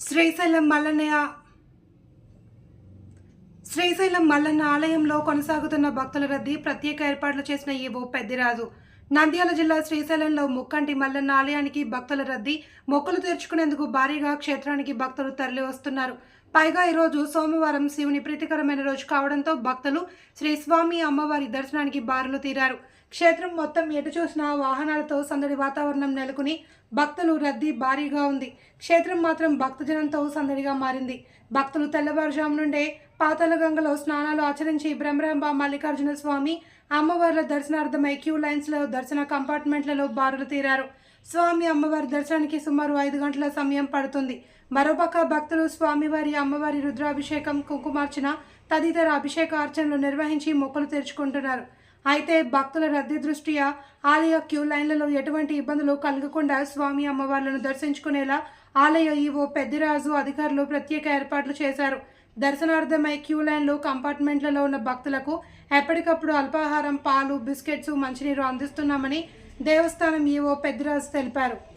శ్రీశైలం మల్లన్నయ్య. శ్రీశైలం మల్లన్న ఆలయంలో కొనసాగుతున్న భక్తుల రద్దీ ప్రత్యేక ఏర్పాట్లు చేసిన ఈవో పెద్దిరాజు. నంద్యాల జిల్లా శ్రీశైలంలో ముక్కంటి మల్లన్న ఆలయానికి భక్తుల రద్దీ మొక్కలు తెరుచుకునేందుకు భారీగా క్షేత్రానికి భక్తులు తరలి వస్తున్నారు పైగా ఈరోజు సోమవారం శివుని ప్రీతికరమైన రోజు కావడంతో భక్తులు శ్రీ స్వామి అమ్మవారి దర్శనానికి బారులు తీరారు. క్షేత్రం మొత్తం ఎటు చూసినా వాహనాలతో సందడి వాతావరణం నెలకొని భక్తులు రద్దీ భారీగా ఉంది. క్షేత్రం మాత్రం భక్తజనంతో సందడిగా మారింది. భక్తులు తెల్లవారుజాము నుండే పాతాళగంగలో స్నానాలు ఆచరించి బ్రహ్మరాంబ మల్లికార్జున స్వామి అమ్మవార్ల దర్శనార్థమై క్యూ లైన్స్లో దర్శన కంపార్ట్మెంట్లలో బారులు తీరారు. స్వామి అమ్మవారి దర్శనానికి సుమారు ఐదు గంటల సమయం పడుతుంది. మరోపక్క భక్తులు స్వామివారి అమ్మవారి రుద్రాభిషేకం కుంకుమార్చన తదితర అభిషేక అర్చనలు నిర్వహించి మొక్కలు తెరుచుకుంటున్నారు. అయితే భక్తుల రద్దీ దృష్ట్యా ఆలయ క్యూ లైన్లలో ఎటువంటి ఇబ్బందులు కలగకుండా స్వామి అమ్మవార్లను దర్శించుకునేలా ఆలయ ఈవో పెద్దిరాజు అధికారులు ప్రత్యేక ఏర్పాట్లు చేశారు. దర్శనార్థమై క్యూ లైన్లు కంపార్ట్మెంట్లలో ఉన్న భక్తులకు ఎప్పటికప్పుడు అల్పాహారం పాలు బిస్కెట్స్ మంచినీరు అందిస్తున్నామని దేవస్థానం ఈవో పెద్దిరాజు తెలిపారు.